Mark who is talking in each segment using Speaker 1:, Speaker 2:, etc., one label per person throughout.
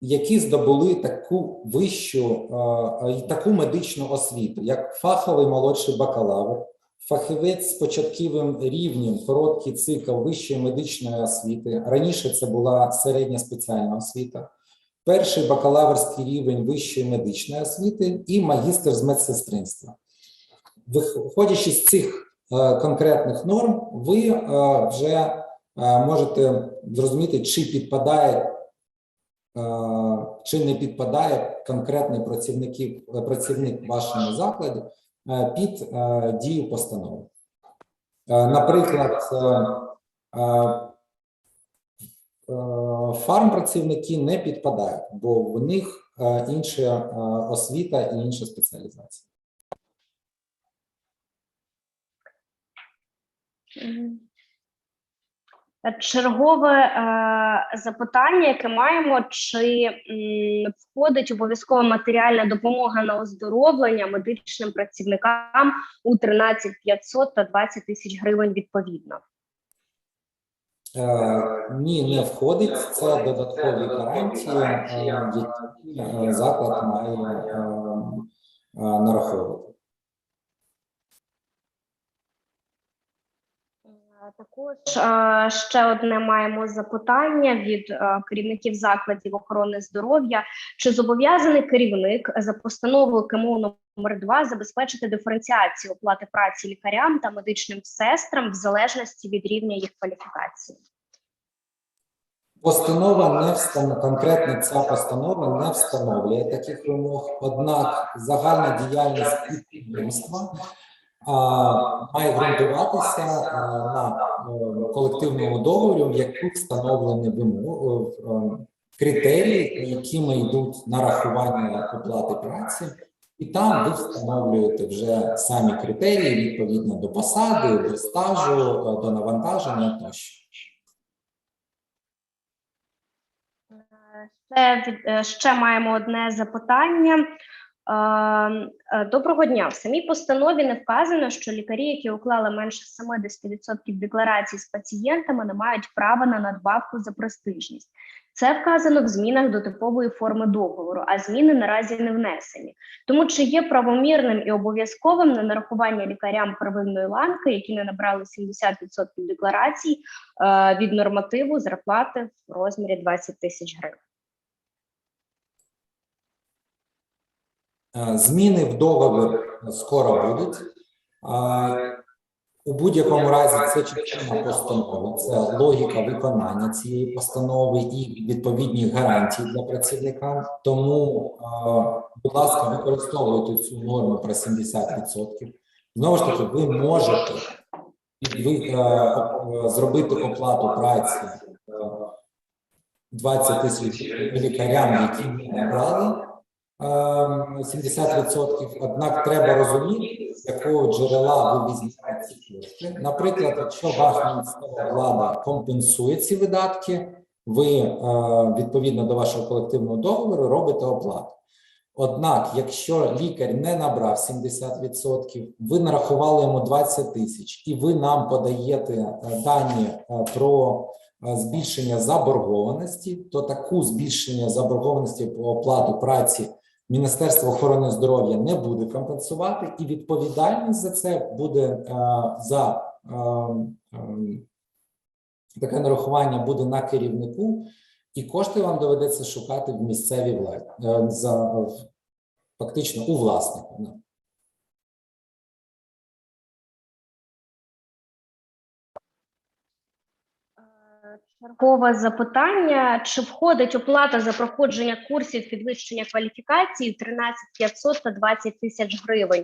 Speaker 1: які здобули таку вищу і таку медичну освіту, як фаховий молодший бакалавр, фахівець з початковим рівнем, короткий цикл вищої медичної освіти. Раніше це була середня спеціальна освіта, перший бакалаврський рівень вищої медичної освіти і магістр з медсестринства. Виходячи з цих е, конкретних норм, ви е, вже можете зрозуміти, чи підпадає е, чи не підпадає конкретний працівників, працівник вашому закладі е, під е, дію постанови. Е, Наприклад, е, е, е, фармпрацівники не підпадають, бо в них е, інша е, освіта і інша спеціалізація.
Speaker 2: Чергове е, запитання, яке маємо, чи м, входить обов'язкова матеріальна допомога на оздоровлення медичним працівникам у 13 500 та 20 тисяч гривень відповідно?
Speaker 1: Е, Ні, не входить. Це додаткові гарантії, е, які е, заклад має е, е, нараховувати.
Speaker 2: Е, Також е, ще одне маємо запитання від е, керівників закладів охорони здоров'я. Чи зобов'язаний керівник за постановою КМУ номер 2 забезпечити диференціацію оплати праці лікарям та медичним сестрам в залежності від рівня їх кваліфікації?
Speaker 1: Постанова не встановлює, конкретно ця постанова не встановлює таких вимог, однак загальна діяльність підприємства має ґрунтуватися на е, колективному договорі, в яких встановлені вимоги, е, критерії, якими йдуть нарахування оплати праці, і там ви встановлюєте вже самі критерії відповідно до посади, до стажу, е, до навантаження тощо.
Speaker 2: Ще, е, ще маємо одне запитання. Е, Доброго дня. В самій постанові не вказано, що лікарі, які уклали менше 70% декларацій з пацієнтами, не мають права на надбавку за престижність. Це вказано в змінах до типової форми договору, а зміни наразі не внесені. Тому чи є правомірним і обов'язковим на нарахування лікарям первинної ланки, які не набрали 70% декларацій е, від нормативу зарплати в розмірі 20 тисяч гривень?
Speaker 1: Е, Зміни в договір скоро будуть. Е, У будь-якому разі це частина постанови, це логіка виконання цієї постанови і відповідні гарантії для працівника. Тому, е, будь ласка, використовуйте цю норму про 70%. Знову ж таки, ви можете е, е, зробити оплату праці е, 20 тисяч лікарям, які не набрали. Ем, 70%, однак треба розуміти, якого джерела ви візьмете ці кошти. Наприклад, якщо ваша місцева влада компенсує ці видатки, ви е, відповідно до вашого колективного договору робите оплату. Однак, якщо лікар не набрав 70%, ви нарахували йому 20 тисяч, і ви нам подаєте е, дані е, про збільшення заборгованості, то таку збільшення заборгованості по оплату праці Міністерство охорони здоров'я не буде компенсувати, і відповідальність за це буде е, за е, е, таке нарахування буде на керівнику, і кошти вам доведеться шукати в місцевій владі за фактично у власника.
Speaker 2: Чергове запитання: чи входить оплата за проходження курсів підвищення кваліфікації в 13 500 та 20 тисяч гривень?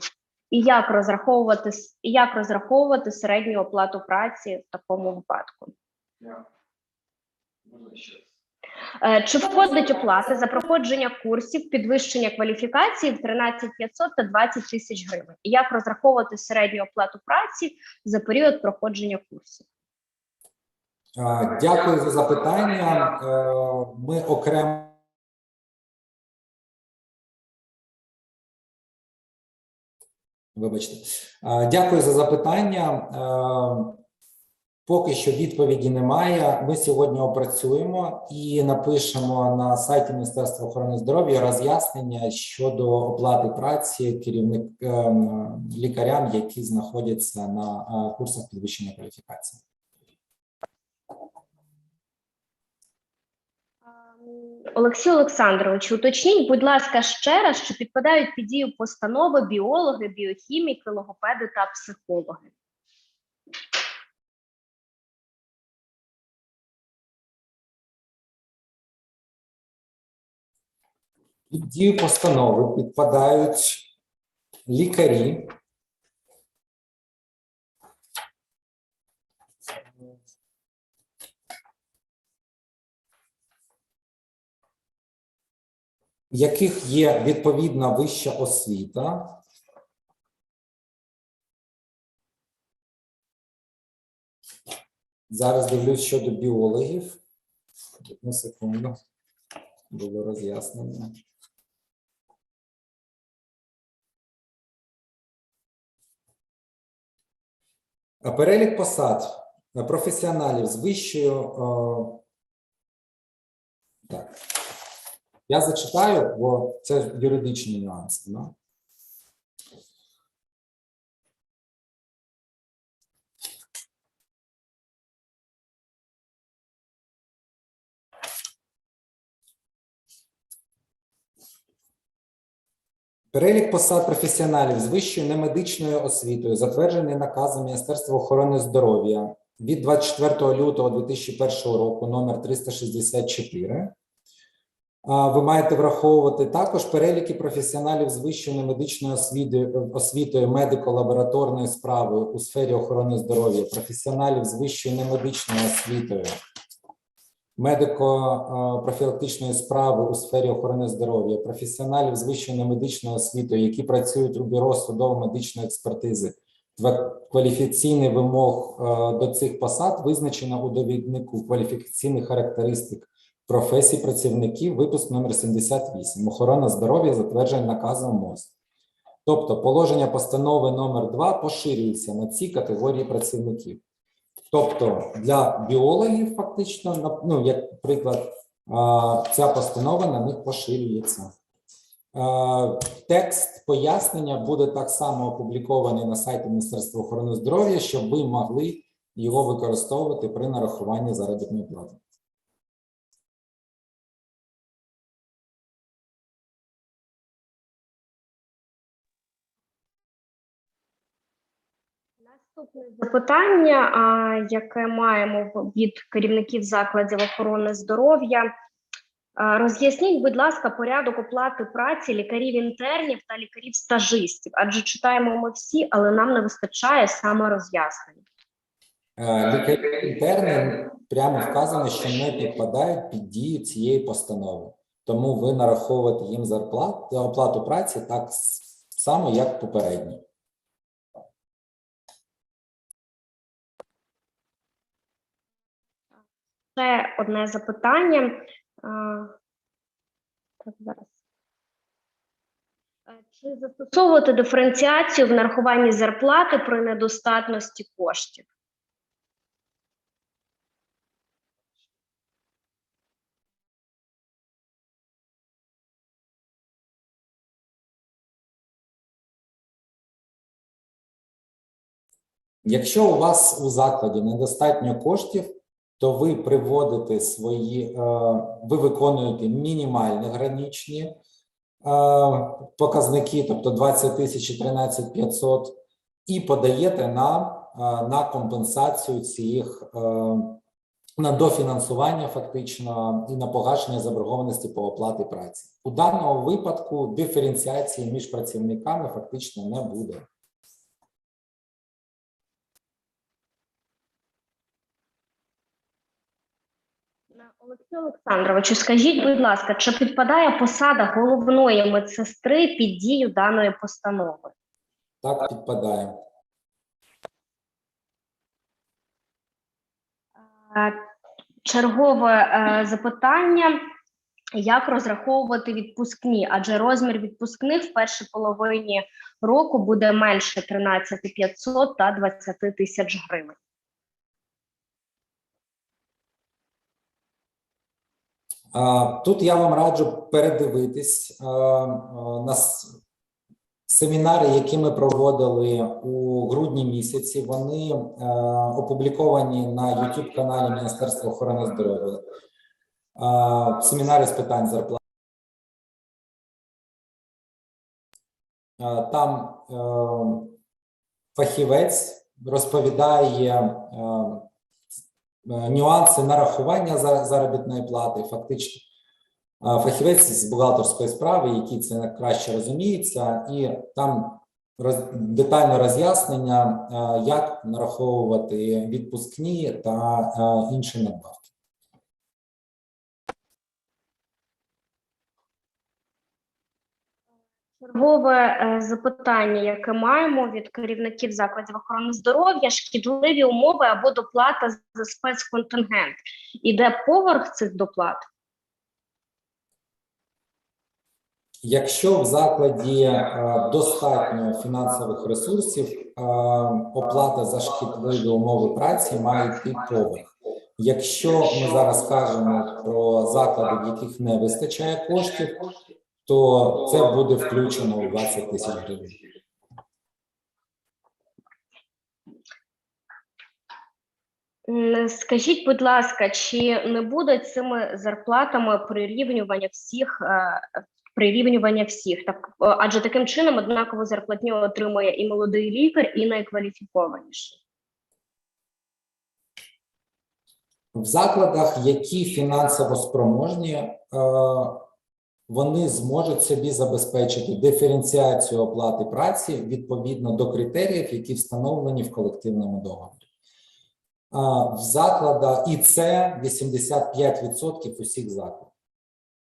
Speaker 2: І як розраховувати і як розраховувати середню оплату праці в такому випадку? Е, Чи входить оплата за проходження курсів підвищення кваліфікації в 13 500 та 20 тисяч гривень? І як розраховувати середню оплату праці за період проходження курсів?
Speaker 1: Дякую за запитання. Е, Ми окремо. Вибачте, дякую за запитання. Е, Поки що відповіді немає. Ми сьогодні опрацюємо і напишемо на сайті Міністерства охорони здоров'я роз'яснення щодо оплати праці керівник ем, лікарям, які знаходяться на е, курсах підвищення кваліфікації.
Speaker 2: Олексій Олександрович, уточніть, будь ласка, ще раз, що підпадають під дію постанови біологи, біохіміки, логопеди та психологи.
Speaker 1: Під дію постанови підпадають лікарі. В яких є відповідна вища освіта. Зараз дивлюсь щодо біологів. Одну секунду. Було роз'яснення. Перелік посад е, професіоналів з вищою. е, Так. Я зачитаю, бо це юридичні нюанси. Да? Перелік посад професіоналів з вищою немедичною освітою, затверджений наказом Міністерства охорони здоров'я від 24 лютого 2001 року, номер 364. Ви маєте враховувати також переліки професіоналів з вищою немедичною освітою, освітою медико-лабораторною справою у сфері охорони здоров'я, професіоналів з вищою немедичною освітою, медико-профілактичної справи у сфері охорони здоров'я, професіоналів з вищою немедичною освітою, які працюють у бюро судово-медичної експертизи. Кваліфікаційний вимог е, до цих посад визначено у довіднику кваліфікаційних характеристик професій працівників, випуск номер 78. Охорона здоров'я затверджена наказом МОЗ. Тобто положення постанови номер 2 поширюється на ці категорії працівників. Тобто для біологів, фактично, ну, як приклад, ця постанова на них поширюється. Текст пояснення буде так само опублікований на сайті Міністерства охорони здоров'я, щоб ви могли його використовувати при нарахуванні заробітної плати.
Speaker 2: Наступне запитання, яке маємо від керівників закладів охорони здоров'я. Роз'ясніть, будь ласка, порядок оплати праці лікарів-інтернів та лікарів-стажистів, адже читаємо ми всі, але нам не вистачає саме роз'яснень.
Speaker 1: Е, Лікарі інтерни прямо вказано, що не підпадають під дію цієї постанови. Тому ви нараховуєте їм зарплату оплату праці так само, як попередньо.
Speaker 2: Ще одне запитання. Так, зараз. Чи застосовувати диференціацію в нарахуванні зарплати при недостатності коштів?
Speaker 1: Якщо у вас у закладі недостатньо коштів, то ви приводите свої, е, ви виконуєте мінімальні граничні е, показники, тобто 20 тисяч і 13 500, і подаєте нам е, на компенсацію цих на дофінансування фактично і на погашення заборгованості по оплаті праці. У даному випадку диференціації між працівниками фактично не буде.
Speaker 2: Олексію Олександровичу, скажіть, будь ласка, чи підпадає посада головної медсестри під дію даної постанови?
Speaker 1: Так підпадає.
Speaker 2: Чергове е, запитання: як розраховувати відпускні? Адже розмір відпускних в першій половині року буде менше 13 500 та 20 тисяч гривень.
Speaker 1: Тут я вам раджу передивитись а, а, на семінари, які ми проводили у грудні місяці. Вони опубліковані на youtube каналі Міністерства охорони здоров'я. Семінари з питань зарплат. А, Там е, фахівець розповідає е, е, нюанси нарахування за- заробітної плати. Фактично, е, фахівець з бухгалтерської справи, який це краще розуміється, і там роз, детальне роз'яснення, е, як нараховувати відпускні та е, інші надбавки.
Speaker 2: Чергове е, запитання, яке маємо від керівників закладів охорони здоров'я, шкідливі умови або доплата за спецконтингент. Іде поверх цих доплат?
Speaker 1: Якщо в закладі е, достатньо фінансових ресурсів, е, оплата за шкідливі умови праці має йти поверх. Якщо ми зараз кажемо про заклади, в яких не вистачає коштів, то це буде включено у 20 тисяч гривень.
Speaker 2: Скажіть, будь ласка, чи не буде цими зарплатами прирівнювання всіх е, прирівнювання всіх? Так адже таким чином однакову зарплатню отримує і молодий лікар, і найкваліфікованіший.
Speaker 1: В закладах, які фінансово спроможні, е, вони зможуть собі забезпечити диференціацію оплати праці відповідно до критеріїв, які встановлені в колективному договорі. В закладах, і це 85% усіх закладів.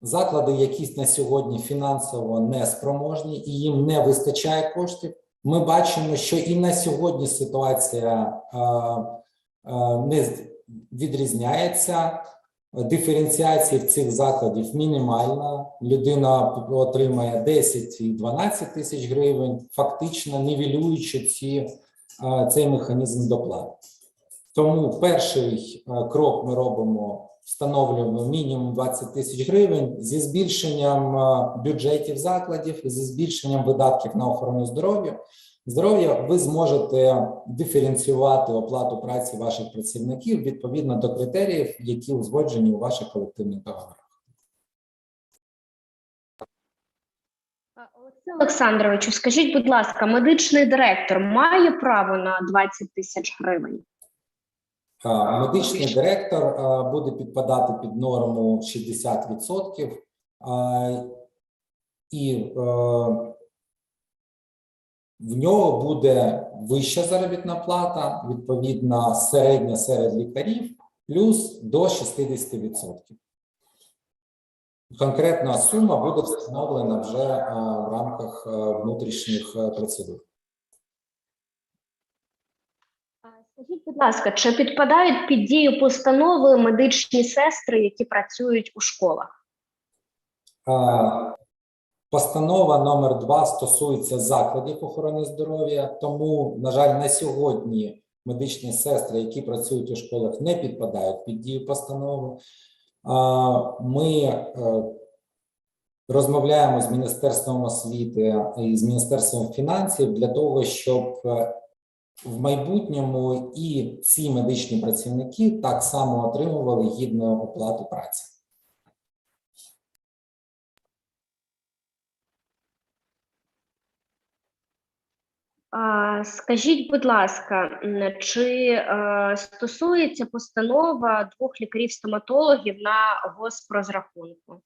Speaker 1: Заклади, які на сьогодні фінансово не спроможні і їм не вистачає коштів. Ми бачимо, що і на сьогодні ситуація не відрізняється. Диференціація в цих закладів мінімальна. Людина отримає 10 і 12 тисяч гривень, фактично нівелюючи ці, цей механізм доплат. Тому перший е, крок ми робимо, встановлюємо мінімум 20 тисяч гривень зі збільшенням е, бюджетів закладів, зі збільшенням видатків на охорону здоров'я. Здоров'я ви зможете диференціювати оплату праці ваших працівників відповідно до критеріїв, які узгоджені у ваших колективних договорах.
Speaker 2: Олексій Олександровичу, скажіть, будь ласка, медичний директор має право на 20 тисяч гривень?
Speaker 1: Медичний директор буде підпадати під норму 60%, е, і в нього буде вища заробітна плата, відповідна середня серед лікарів, плюс до 60%. Конкретна сума буде встановлена вже е, в рамках е, внутрішніх е, процедур.
Speaker 2: Скажіть, будь ласка, чи підпадають під дію постанови медичні сестри, які працюють у школах?
Speaker 1: Постанова номер 2 стосується закладів охорони здоров'я, тому, на жаль, на сьогодні медичні сестри, які працюють у школах, не підпадають під дію постанови. Ми е, розмовляємо з Міністерством освіти і з Міністерством фінансів для того, щоб е, в майбутньому і ці медичні працівники так само отримували гідну оплату праці.
Speaker 2: Скажіть, будь ласка, чи е, стосується постанова двох лікарів-стоматологів на госпрозрахунку?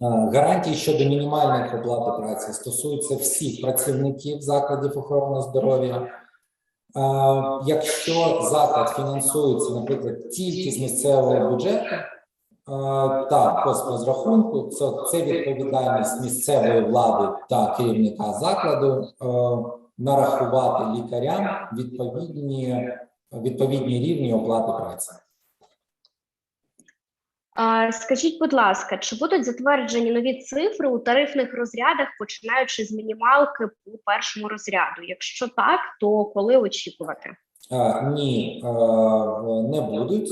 Speaker 1: Гарантії щодо мінімальної оплати праці стосуються всіх працівників закладів охорони здоров'я. Якщо заклад фінансується, наприклад, тільки з місцевого бюджету е, та розрахунку, то це відповідальність місцевої влади та керівника закладу е, нарахувати лікарям відповідні, відповідні рівні оплати праці.
Speaker 2: Скажіть, будь ласка, чи будуть затверджені нові цифри у тарифних розрядах, починаючи з мінімалки по першому розряду? Якщо так, то коли очікувати?
Speaker 1: Е, Ні, не будуть,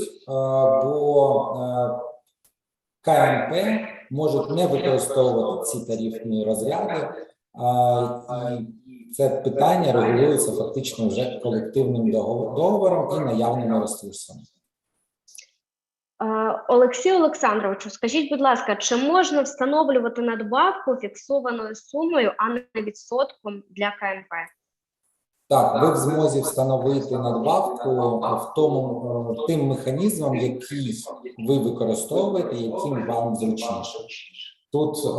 Speaker 1: бо КНП можуть не використовувати ці тарифні розряди, і це питання регулюється фактично вже колективним договором і наявними ресурсами.
Speaker 2: Олексію Олександровичу, скажіть, будь ласка, чи можна встановлювати надбавку фіксованою сумою, а не відсотком для КНП?
Speaker 1: Так, ви в змозі встановити надбавку в тому е, тим механізмом, який ви використовуєте, яким вам зручніше. Тут е,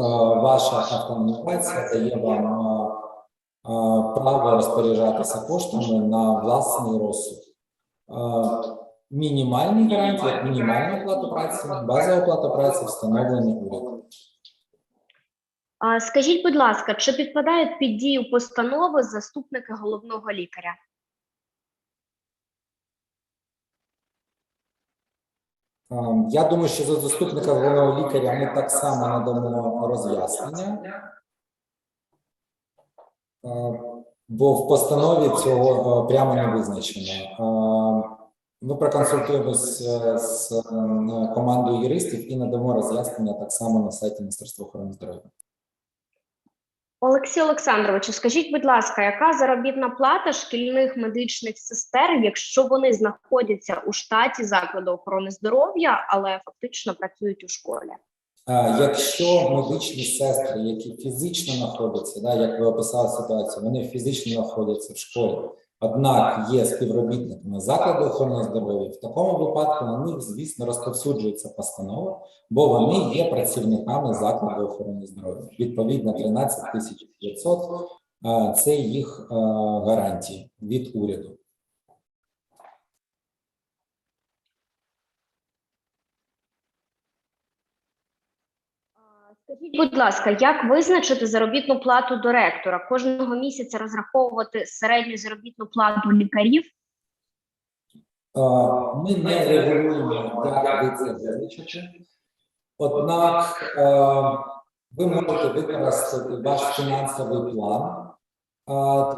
Speaker 1: ваша автоматизація дає вам е, право розпоряджатися коштами на власний розсуд. Е, Мінімальні гарантії, мінімальна оплата праці, базова оплата праці встановлені урядом.
Speaker 2: Скажіть, будь ласка, чи підпадають під дію постанови заступники головного лікаря?
Speaker 1: Е, Я думаю, що за заступника головного лікаря ми так само надамо роз'яснення. Е, Бо в постанові цього е, прямо не визначено. Е, Ми проконсультуємося з е, командою юристів і надамо роз'яснення так само на сайті Міністерства охорони здоров'я.
Speaker 2: Олексій Олександровичу, скажіть, будь ласка, яка заробітна плата шкільних медичних сестер, якщо вони знаходяться у штаті закладу охорони здоров'я, але фактично працюють у школі?
Speaker 1: Якщо медичні сестри, які фізично знаходяться, да, як ви описали ситуацію, вони фізично знаходяться в школі, однак є співробітниками закладу охорони здоров'я, в такому випадку на них, звісно, розповсюджується постанова, бо вони є працівниками закладу охорони здоров'я. Відповідно, 13 тисяч 500 е, – це їх е, гарантії від уряду.
Speaker 2: А, Скажіть, будь ласка, як визначити заробітну плату директора? Кожного місяця розраховувати середню заробітну плату лікарів?
Speaker 1: Ми не регулюємо, як це визначите. Однак ви можете використати ваш фінансовий план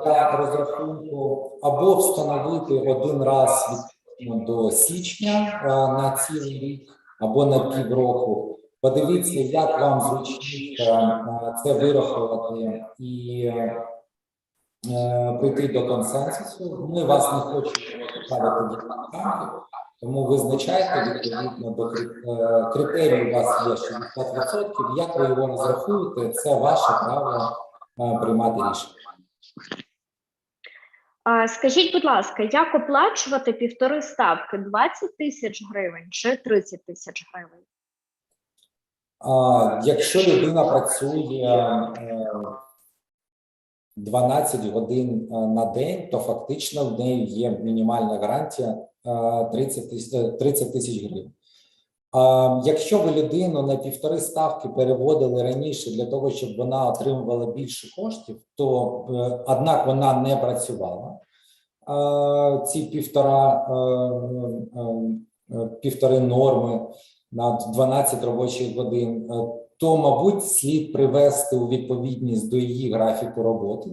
Speaker 1: для розрахунку або встановити один раз відповідно до січня на цілий рік або на півроку. Подивіться, як вам зручніше е, це вирахувати і е, прийти до консенсусу. Ми вас не хочемо ставити в рамки, тому визначайте відповідно до е. У вас є 60%. Як ви його розрахуєте, це ваше право приймати рішення.
Speaker 2: Скажіть, будь ласка, як оплачувати півтори ставки 20 тисяч гривень чи 30 тисяч гривень?
Speaker 1: А, Якщо людина працює е, 12 годин е, на день, то фактично в неї є мінімальна гарантія е, 30 тисяч 30 тисяч гривень. Якщо ви людину на півтори ставки переводили раніше для того, щоб вона отримувала більше коштів, то е, однак вона не працювала е, ці півтора е, е, е, півтори норми на 12 робочих годин, е, то, мабуть, слід привести у відповідність до її графіку роботи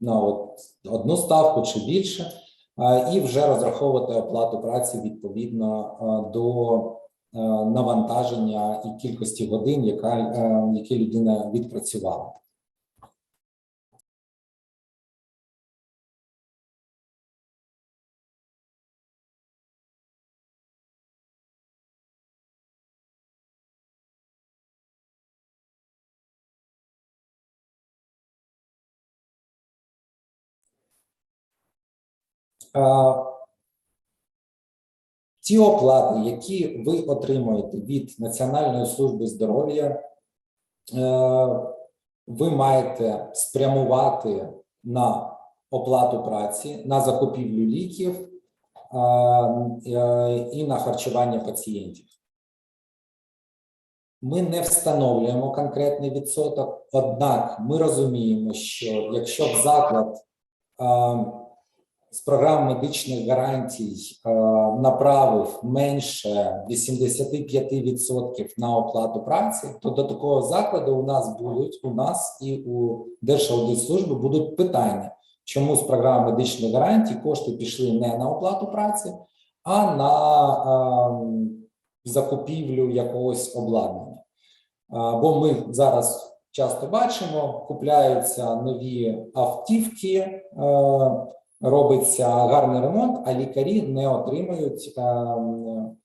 Speaker 1: на от одну ставку чи більше, е, і вже розраховувати оплату праці відповідно е, до навантаження і кількості годин, яка, які людина відпрацювала. Ті оплати, які ви отримуєте від Національної служби здоров'я, е, ви маєте спрямувати на оплату праці, на закупівлю ліків е, і на харчування пацієнтів. Ми не встановлюємо конкретний відсоток, однак ми розуміємо, що якщо б заклад е, з програм медичних гарантій е, направив менше 85% на оплату праці, то до такого закладу у нас будуть у нас і у Держаудитслужби будуть питання, Чому з програми медичних гарантій кошти пішли не на оплату праці, а на ем, закупівлю якогось обладнання. Бо ми зараз часто бачимо, купляються нові автівки, е, робиться гарний ремонт, а лікарі не отримують ем,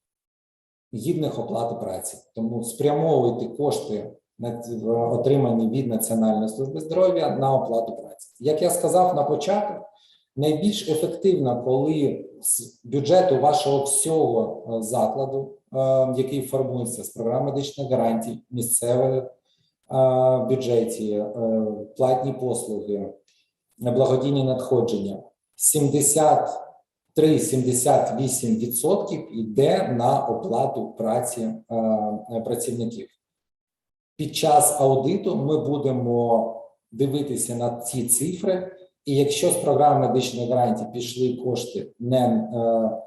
Speaker 1: гідних оплати праці. Тому спрямовуйте кошти, отримані від Національної служби здоров'я на оплату праці. Як я сказав на початку, найбільш ефективно, коли з бюджету вашого всього е, закладу, е, який формується з програм медичних гарантій, місцевих е, бюджеті, платні послуги, благодійні надходження, 73-78% йде на оплату праці е, працівників. Під час аудиту ми будемо дивитися на ці цифри, і якщо з програми медичних гарантій пішли кошти не, е,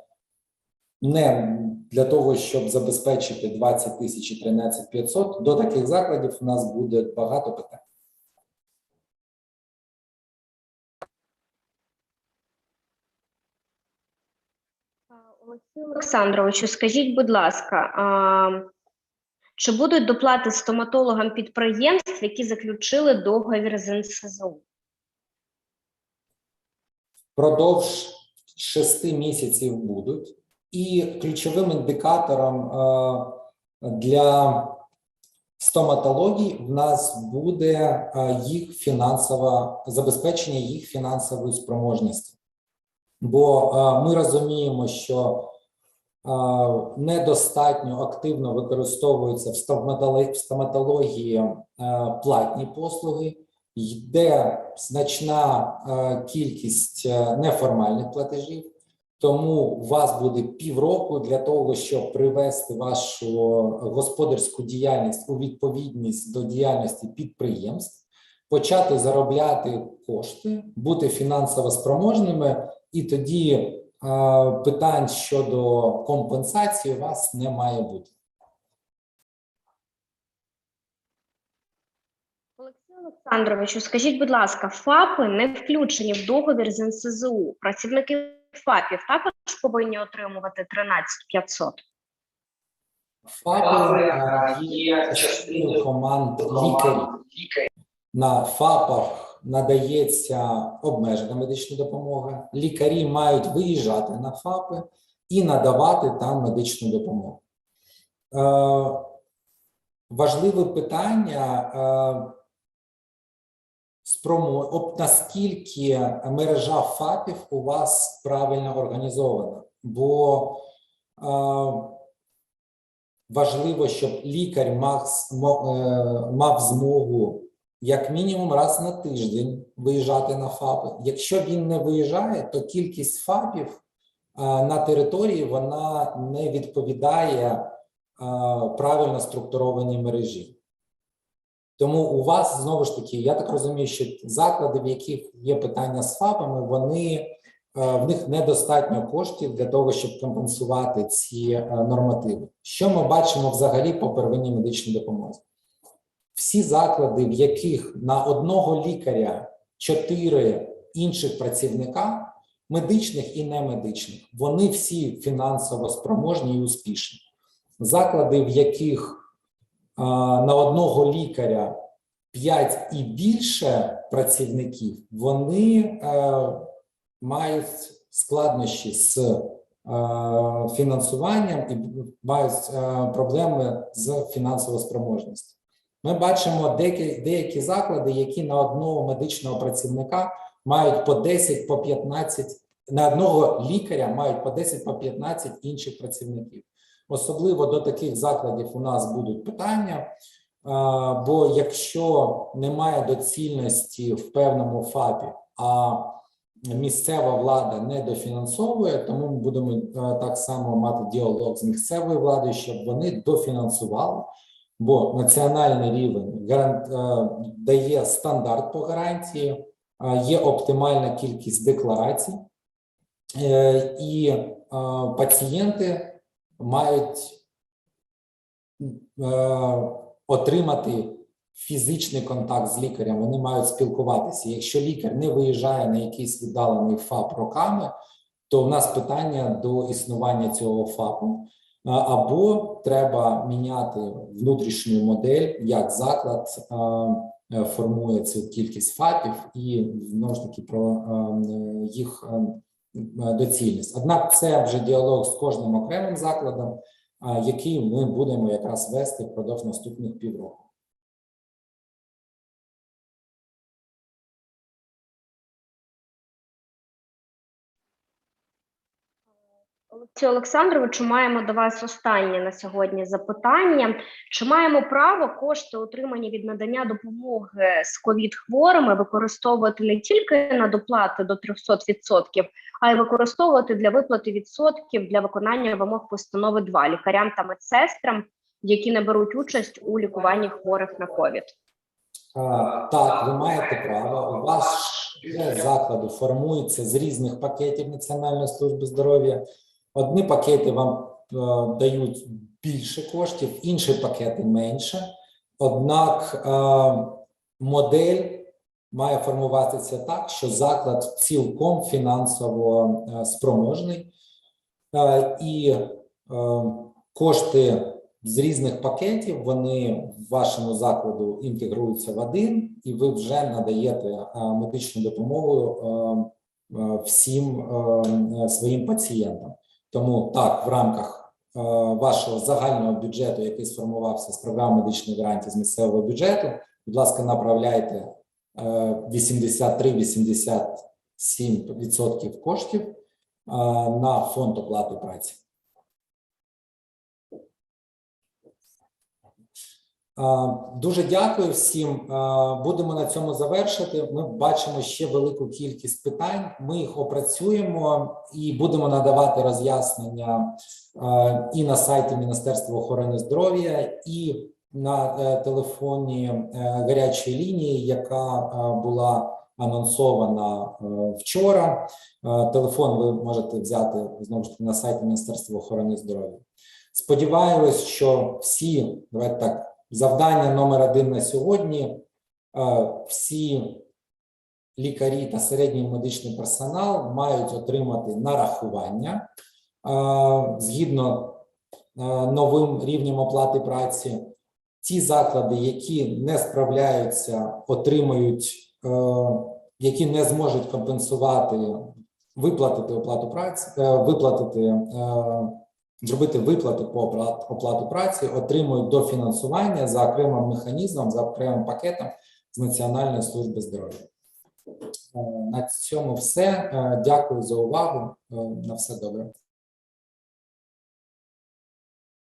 Speaker 1: не для того, щоб забезпечити 20 тисяч і 13 500, до таких закладів у нас буде багато питань.
Speaker 2: Олексію Олександровичу, скажіть, будь ласка, а, чи будуть доплати стоматологам підприємств, які заключили договір з НСЗУ?
Speaker 1: Продовж шести місяців будуть, і ключовим індикатором для стоматології в нас буде їх фінансове забезпечення їх фінансової спроможності. Бо ми розуміємо, що недостатньо активно використовуються в стоматології, е, платні послуги, йде значна е, кількість е, неформальних платежів. Тому у вас буде півроку для того, щоб привести вашу господарську діяльність у відповідність до діяльності підприємств, почати заробляти кошти, бути фінансово спроможними, і тоді питань щодо компенсації у вас не має бути.
Speaker 2: Олексію Олександровичу, скажіть, будь ласка, ФАПи не включені в договір з НСЗУ. Працівники ФАПів також повинні отримувати 13 500?
Speaker 1: ФАПи е, є частиною команд лікарів. На ФАПах надається обмежена медична допомога. Лікарі мають виїжджати на ФАПи і надавати там медичну допомогу. Е, важливе питання. Е, спромо, наскільки мережа ФАПів у вас правильно організована, бо е, важливо, щоб лікар мав змогу як мінімум раз на тиждень виїжджати на ФАПи. Якщо він не виїжджає, то кількість ФАПів е, на території вона не відповідає е, правильно структурованій мережі. Тому у вас знову ж таки, я так розумію, що заклади, в яких є питання з ФАПами, вони е, в них недостатньо коштів для того, щоб компенсувати ці нормативи. Що ми бачимо взагалі по первинній медичній допомозі? Всі заклади, в яких на одного лікаря чотири інших працівника, медичних і немедичних, вони всі фінансово спроможні і успішні. Заклади, в яких на одного лікаря 5 і більше працівників, вони е, мають складнощі з е, фінансуванням і мають е, проблеми з фінансовою спроможністю. Ми бачимо деякі, деякі заклади, які на одного медичного працівника мають по 10, по 15, на одного лікаря мають по 10, по 15 інших працівників. Особливо до таких закладів у нас будуть питання. Бо якщо немає доцільності в певному ФАПі, а місцева влада не дофінансовує, тому ми будемо е, так само мати діалог з місцевою владою, щоб вони дофінансували. Бо національний рівень е, дає стандарт по гарантії, є оптимальна кількість декларацій, е, і е, пацієнти мають отримати фізичний контакт з лікарем, вони мають спілкуватися. Якщо лікар не виїжджає на якийсь віддалений ФАП роками, то в нас питання до існування цього ФАПу. Або треба міняти внутрішню модель, як заклад е, формує цю кількість ФАПів і знову ж таки про е, їх е, доцільність. Однак це вже діалог з кожним окремим закладом, який ми будемо якраз вести впродовж наступних півроку.
Speaker 2: Олексію Олександровичу, маємо до вас останнє на сьогодні запитання. Чи маємо право кошти, отримані від надання допомоги з ковід хворими, використовувати не тільки на доплати до 300%, а й використовувати для виплати відсотків для виконання вимог постанови 2 лікарям та медсестрам, які не беруть участь у лікуванні хворих на ковід?
Speaker 1: Так, ви маєте право. У вас вже заклади формуються з різних пакетів Національної служби здоров'я. Одні пакети вам е, дають більше коштів, інші пакети менше. Однак е, модель має формуватися так, що заклад цілком фінансово е, спроможний, і кошти з різних пакетів вони в вашому закладу інтегруються в один, і ви вже надаєте медичну допомогу всім своїм пацієнтам. Тому так, в рамках е, вашого загального бюджету, який сформувався з програми медичної гарантії з місцевого бюджету, будь ласка, направляйте е, 83-87% коштів е, на фонд оплати праці. Дуже дякую всім. Будемо на цьому завершити. Ми бачимо ще велику кількість питань. Ми їх опрацюємо і будемо надавати роз'яснення і на сайті Міністерства охорони здоров'я, і на е, телефоні е, гарячої лінії, яка е, була анонсована вчора. Телефон ви можете взяти знову ж таки на сайті Міністерства охорони здоров'я. Сподіваюсь, що всі давайте так. Завдання номер один на сьогодні: е, всі лікарі та середній медичний персонал мають отримати нарахування е, згідно е, новим рівнем оплати праці. Ті заклади, які не справляються, отримають, е, які не зможуть компенсувати, виплатити оплату праці, виплатити. Зробити виплату по оплату праці, отримують дофінансування за окремим механізмом, за окремим пакетом з Національної служби здоров'я. Е, На цьому все. Е, Дякую за увагу. Е, На все добре.